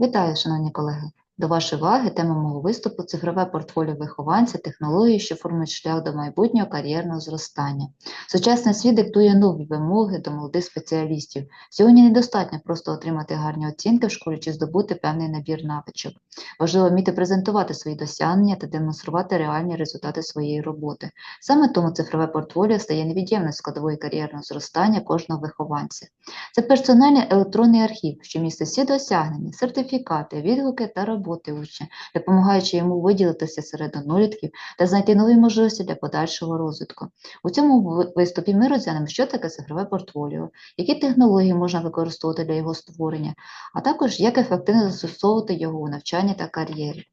Вітаю, шановні колеги! До вашої уваги тема мого виступу цифрове портфоліо вихованця, технології, що формують шлях до майбутнього кар'єрного зростання. Сучасний світ диктує нові вимоги до молодих спеціалістів. Сьогодні недостатньо просто отримати гарні оцінки в школі чи здобути певний набір навичок. Важливо вміти презентувати свої досягнення та демонструвати реальні результати своєї роботи. Саме тому цифрове портфоліо стає невід'ємною складовою кар'єрного зростання кожного вихованця. Це персональний електронний архів, що містить всі досягнення, сертифікати, відгуки та роботи учня, допомагаючи йому виділитися серед однолітків та знайти нові можливості для подальшого розвитку. У цьому виступі ми розглянемо, що таке цифрове портфоліо, які технології можна використовувати для його створення, а також як ефективно застосовувати його у навчанні та кар'єрі.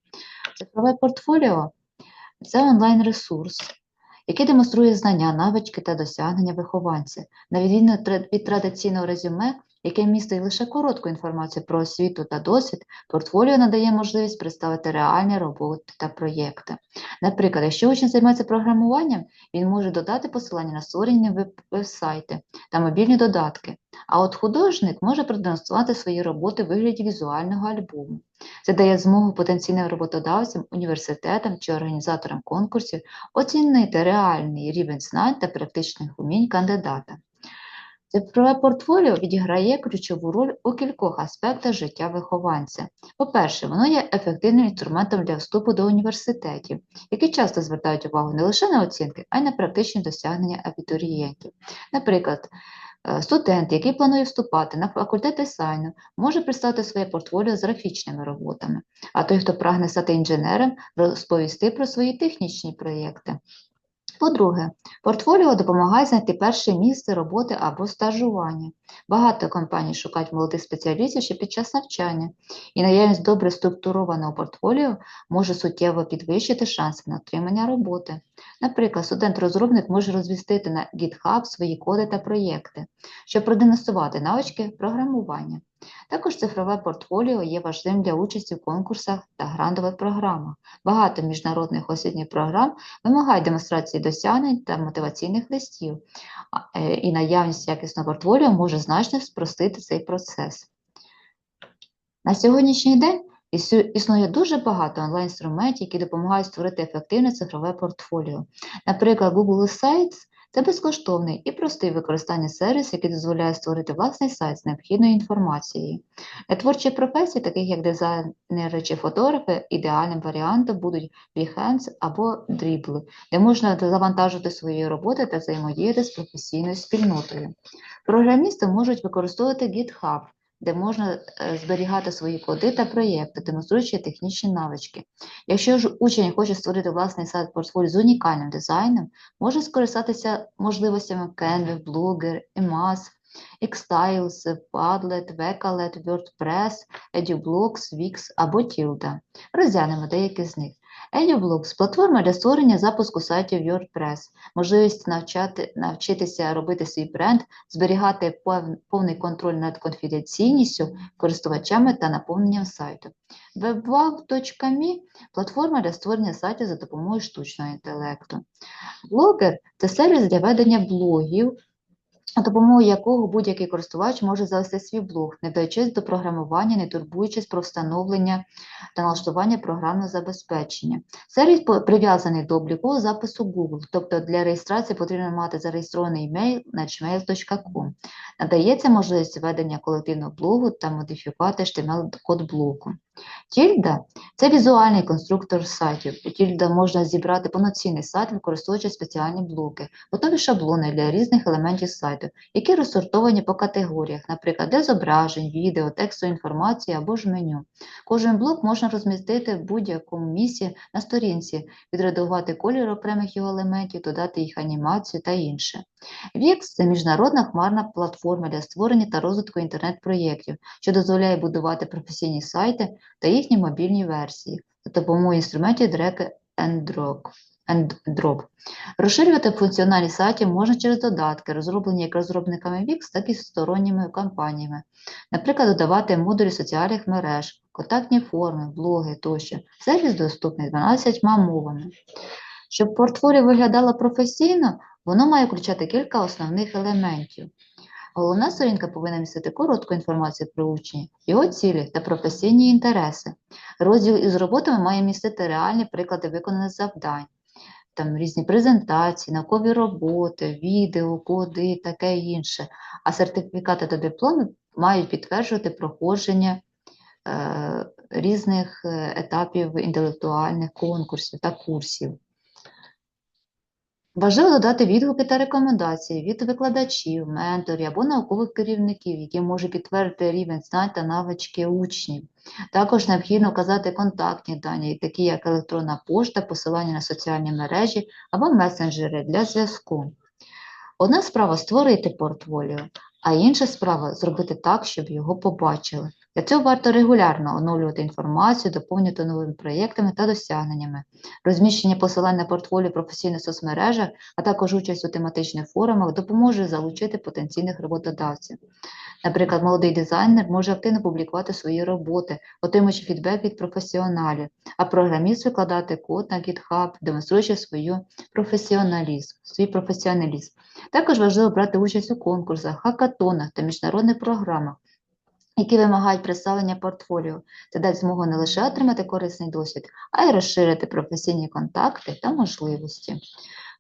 Цифрове портфоліо це онлайн-ресурс, який демонструє знання, навички та досягнення вихованця, на відміну від традиційного резюме, яке містить лише коротку інформацію про освіту та досвід, портфоліо надає можливість представити реальні роботи та проєкти. Наприклад, якщо учень займається програмуванням, він може додати посилання на створені веб- веб-сайти та мобільні додатки. А от художник може продемонструвати свої роботи в вигляді візуального альбому. Це дає змогу потенційним роботодавцям, університетам чи організаторам конкурсів оцінити реальний рівень знань та практичних умінь кандидата. Цифрове портфоліо відіграє ключову роль у кількох аспектах життя вихованця. По-перше, воно є ефективним інструментом для вступу до університетів, які часто звертають увагу не лише на оцінки, а й на практичні досягнення абітурієнтів. Наприклад, е, студент, який планує вступати на факультет дизайну, може представити своє портфоліо з графічними роботами, а той, хто прагне стати інженером, розповісти про свої технічні проєкти. По-друге, портфоліо допомагає знайти перше місце роботи або стажування. Багато компаній шукають молодих спеціалістів ще під час навчання, і наявність добре структурованого портфоліо може суттєво підвищити шанси на отримання роботи. Наприклад, студент-розробник може розвістити на GitHub свої коди та проєкти, щоб продемонструвати навички програмування. Також цифрове портфоліо є важливим для участі в конкурсах та грантових програмах. Багато міжнародних освітніх програм вимагають демонстрації досягнень та мотиваційних листів, е, і наявність якісного портфоліо може значно спростити цей процес. На сьогоднішній день існує дуже багато онлайн-інструментів, які допомагають створити ефективне цифрове портфоліо. Наприклад, Google Sites – це безкоштовний і простий використання сервіс, який дозволяє створити власний сайт з необхідною інформацією. Для творчих професій, таких як дизайнери чи фотографи, ідеальним варіантом будуть Behance або Dribbble, де можна завантажити свої роботи та взаємодіяти з професійною спільнотою. Програмісти можуть використовувати GitHub, де можна е, зберігати свої коди та проєкти, демонструючи технічні навички. Якщо ж учень хоче створити власний сайт портфоліо з унікальним дизайном, може скористатися можливостями Canva, Blogger, Emas, Xtiles, Padlet, Vekalet, WordPress, EduBlocks, Wix або Tilda. Розглянемо деякі з них. EduBlocks – платформа для створення запуску сайтів WordPress, можливість навчати, навчитися робити свій бренд, зберігати повний контроль над конфіденційністю користувачами та наповненням сайту. WebWow.me – платформа для створення сайтів за допомогою штучного інтелекту. Блогер – це сервіс для ведення блогів, допомогою якого будь-який користувач може завести свій блог, не вдаючись до програмування, не турбуючись про встановлення та налаштування програмного забезпечення. Сервіс прив'язаний до облікового запису Google, тобто для реєстрації потрібно мати зареєстрований емейл на gmail.com. Надається можливість ведення колективного блогу та модифікувати HTML-код блоку. Тільда – це візуальний конструктор сайтів. У Тільда можна зібрати повноцінний сайт, використовуючи спеціальні блоки, готові шаблони для різних елементів сайту, які розсортовані по категоріях, наприклад, для зображень, відео, тексту інформації або ж меню. Кожен блок можна розмістити в будь-якому місці на сторінці, відредагувати колір окремих його елементів, додати їх анімацію та інше. Wix – це міжнародна хмарна платформа для створення та розвитку інтернет-проєктів, що дозволяє будувати професійні сайти та їхні мобільні версії за допомогою інструментів Drag and Drop. Розширювати функціональність сайтів можна через додатки, розроблені як розробниками Wix, так і сторонніми компаніями. Наприклад, додавати модулі соціальних мереж, контактні форми, блоги тощо. Сервіс доступний 12 мовами. Щоб портфоліо виглядало професійно, воно має включати кілька основних елементів. Головна сторінка повинна містити коротку інформацію про учня, його цілі та професійні інтереси. Розділ із роботами має містити реальні приклади виконаних завдань, там різні презентації, наукові роботи, відео, коди і таке інше. А сертифікати та дипломи мають підтверджувати проходження е, різних е, етапів інтелектуальних конкурсів та курсів. Важливо додати відгуки та рекомендації від викладачів, менторів або наукових керівників, які можуть підтвердити рівень знань та навички учнів. Також необхідно вказати контактні дані, такі як електронна пошта, посилання на соціальні мережі або месенджери для зв'язку. Одна справа створити портфоліо, а інша справа зробити так, щоб його побачили. Для цього варто регулярно оновлювати інформацію, доповнювати новими проєктами та досягненнями. Розміщення посилань на портфоліо професійних соцмережах, а також участь у тематичних форумах допоможе залучити потенційних роботодавців. Наприклад, молодий дизайнер може активно публікувати свої роботи, отримуючи фідбек від професіоналів, а програміст викладати код на GitHub, демонструючи свою професіоналізм, свій професіоналізм. Також важливо брати участь у конкурсах, хакатонах та міжнародних програмах, які вимагають представлення портфоліо. Це дасть змогу не лише отримати корисний досвід, а й розширити професійні контакти та можливості.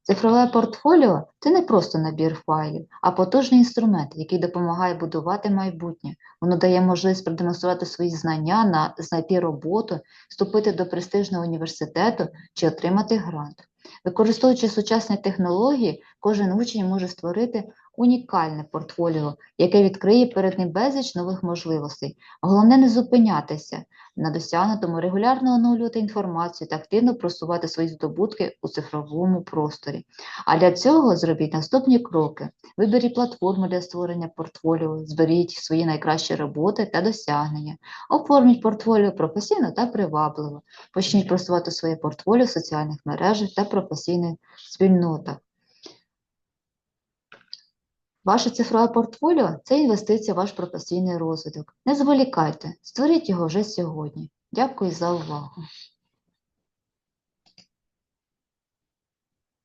Цифрове портфоліо це не просто набір файлів, а потужний інструмент, який допомагає будувати майбутнє. Воно дає можливість продемонструвати свої знання, на, знайти роботу, вступити до престижного університету чи отримати грант. Використовуючи сучасні технології, кожен учень може створити унікальне портфоліо, яке відкриє перед ним безліч нових можливостей. Головне не зупинятися на досягнутому, регулярно оновлювати інформацію та активно просувати свої здобутки у цифровому просторі. А для цього зробіть наступні кроки. Виберіть платформу для створення портфоліо, зберіть свої найкращі роботи та досягнення, оформіть портфоліо професійно та привабливо. Почніть просувати своє портфоліо в соціальних мережах та професійних спільнотах. Ваше цифрове портфоліо це інвестиція в ваш професійний розвиток. Не зволікайте, створіть його вже сьогодні. Дякую за увагу.